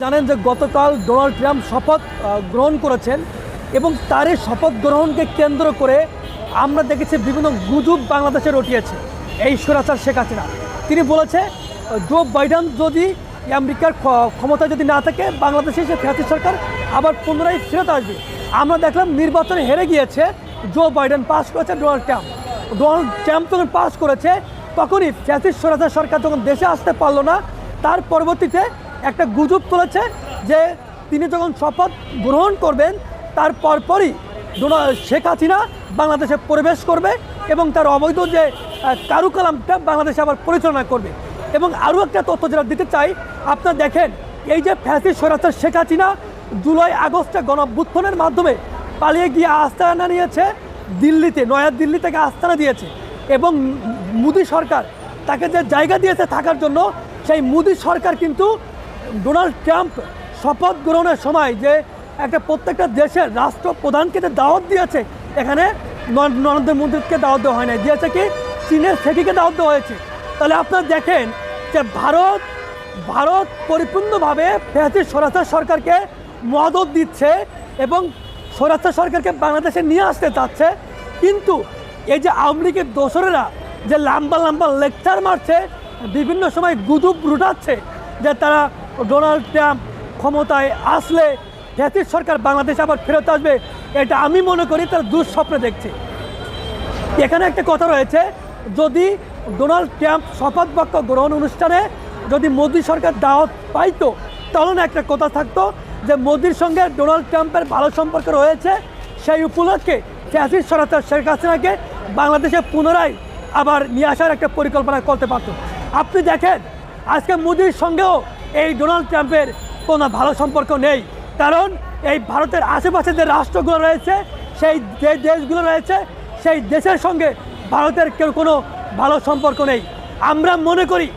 জানেন যে গতকাল ডোনাল্ড ট্রাম্প শপথ গ্রহণ করেছেন এবং তার এই শপথ গ্রহণকে কেন্দ্র করে আমরা দেখেছি বিভিন্ন গুজব বাংলাদেশে রটিয়েছে এই সুরাচার শেখ হাসিনা। তিনি বলেছে, জো বাইডেন যদি আমেরিকার ক্ষ- ক্ষমতা যদি না থাকে, বাংলাদেশে সে ফ্যাসি সরকার আবার পুনরায় ফেরত আসবে। আমরা দেখলাম নির্বাচনে হেরে গিয়েছে জো বাইডেন, পাস করেছে ডোনাল্ড ট্রাম্প। ডোনাল্ড ট্রাম্প যখন পাস করেছে, তখনই ফ্যাসিস স্বরাচার সরকার যখন দেশে আসতে পারল না, তার পরবর্তীতে একটা গুজব তুলেছে যে তিনি যখন শপথ গ্রহণ করবেন, তার পরপরই শেখ হাসিনা বাংলাদেশে প্রবেশ করবে এবং তার অবৈধ যে কারুকালামটা বাংলাদেশে আবার পরিচালনা করবে। এবং আরও একটা তথ্য যেটা দিতে চাই, আপনারা দেখেন, এই যে ফ্যাসি স্বরাচার শেখ হাসিনা জুলাই আগস্টে গণভ্যুত্থানের মাধ্যমে পালিয়ে গিয়ে আস্তানা নিয়েছে দিল্লিতে নয়া দিল্লি থেকে আস্তানা দিয়েছে এবং মোদী সরকার তাকে যে জায়গা দিয়েছে থাকার জন্য, সেই মোদী সরকার কিন্তু ডোনাল্ড ট্রাম্প শপথ গ্রহণের সময় যে একটা প্রত্যেকটা দেশের রাষ্ট্রপ্রধানকে যে দাওয়াত দিয়েছে, এখানে নরেন্দ্র মোদীকে দাওয়াত দেওয়া হয় না দিয়েছে কি? চীনের সেটিকে দাওয়াত দেওয়া হয়েছে। তাহলে আপনারা দেখেন যে ভারত ভারত পরিপূর্ণভাবে ফ্যাসিস্ট স্বরাষ্ট্র সরকারকে মদত দিচ্ছে এবং স্বরাষ্ট্র সরকারকে বাংলাদেশে নিয়ে আসতে চাচ্ছে। কিন্তু এই যে আওয়ামী লীগের দোসরেরা যে লম্বা লম্বা লেকচার মারছে, বিভিন্ন সময় গুজব রুটাচ্ছে যে তারা ডোনাল্ড ট্রাম্প ক্ষমতায় আসলে জাতির সরকার বাংলাদেশে আবার ফেরত আসবে, এটা আমি মনে করি তার দুঃস্বপ্নে দেখছি। এখানে একটা কথা রয়েছে, যদি ডোনাল্ড ট্রাম্প শপথ বাক্য গ্রহণ অনুষ্ঠানে যদি মোদী সরকার দাওয়াত পাইতো, তাহলে না একটা কথা থাকতো যে মোদির সঙ্গে ডোনাল্ড ট্রাম্পের ভালো সম্পর্ক রয়েছে, সেই উপলক্ষে ফ্যাসিস সরকার শেখ হাসিনাকে বাংলাদেশে পুনরায় আবার নিয়ে আসার একটা পরিকল্পনা করতে পারত। আপনি দেখেন, আজকে মোদির সঙ্গেও এই ডোনাল্ড ট্রাম্পের কোনো ভালো সম্পর্ক নেই। কারণ এই ভারতের আশেপাশে যে রাষ্ট্রগুলো রয়েছে, সেই যে দেশগুলো রয়েছে, সেই দেশের সঙ্গে ভারতের কেউ কোনো ভালো সম্পর্ক নেই। আমরা মনে করি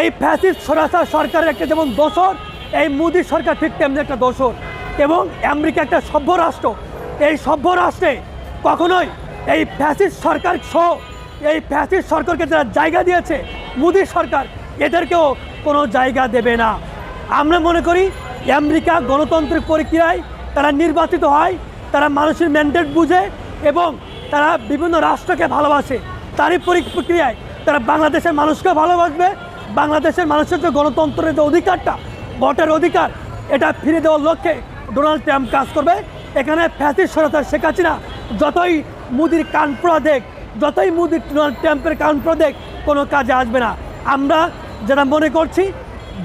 এই ফ্যাসিস্ট সরাসর সরকারের একটা যেমন দোষর, এই মোদী সরকার ঠিক তেমনি একটা দোষর। এবং আমেরিকা একটা সভ্য রাষ্ট্র। এই সভ্য রাষ্ট্রে কখনোই এই ফ্যাসিস্ট সরকার সহ, এই ফ্যাসিস্ট সরকারকে যারা জায়গা দিয়েছে, মোদী সরকার, এদেরকেও কোনো জায়গা দেবে না। আমরা মনে করি আমেরিকা গণতান্ত্রিক প্রক্রিয়ায় তারা নির্বাচিত হয়, তারা মানুষের ম্যান্ডেট বুঝে এবং তারা বিভিন্ন রাষ্ট্রকে ভালোবাসে। তারই প্রক্রিয়ায় তারা বাংলাদেশের মানুষকে ভালোবাসবে, বাংলাদেশের মানুষের যে গণতন্ত্রের যে অধিকারটা, ভোটের অধিকার, এটা ফিরে দেওয়ার লক্ষ্যে ডোনাল্ড ট্রাম্প কাজ করবে। এখানে ফ্যাসিস সরকার শেখ হাসিনা যতই মুদির কান পোড়া দেখ, যতই মুদির ডোনাল্ড ট্রাম্পের কান পোড়া দেখ, কোনো কাজে আসবে না। আমরা যেটা মনে করছি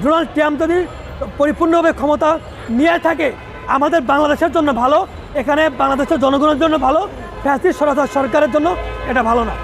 ডোনাল্ড ট্রাম্প যদি পরিপূর্ণভাবে ক্ষমতা নিয়ে থাকে, আমাদের বাংলাদেশের জন্য ভালো, এখানে বাংলাদেশের জনগণের জন্য ভালো ফ্যাসি সরাসর সরকারের জন্য এটা ভালো না।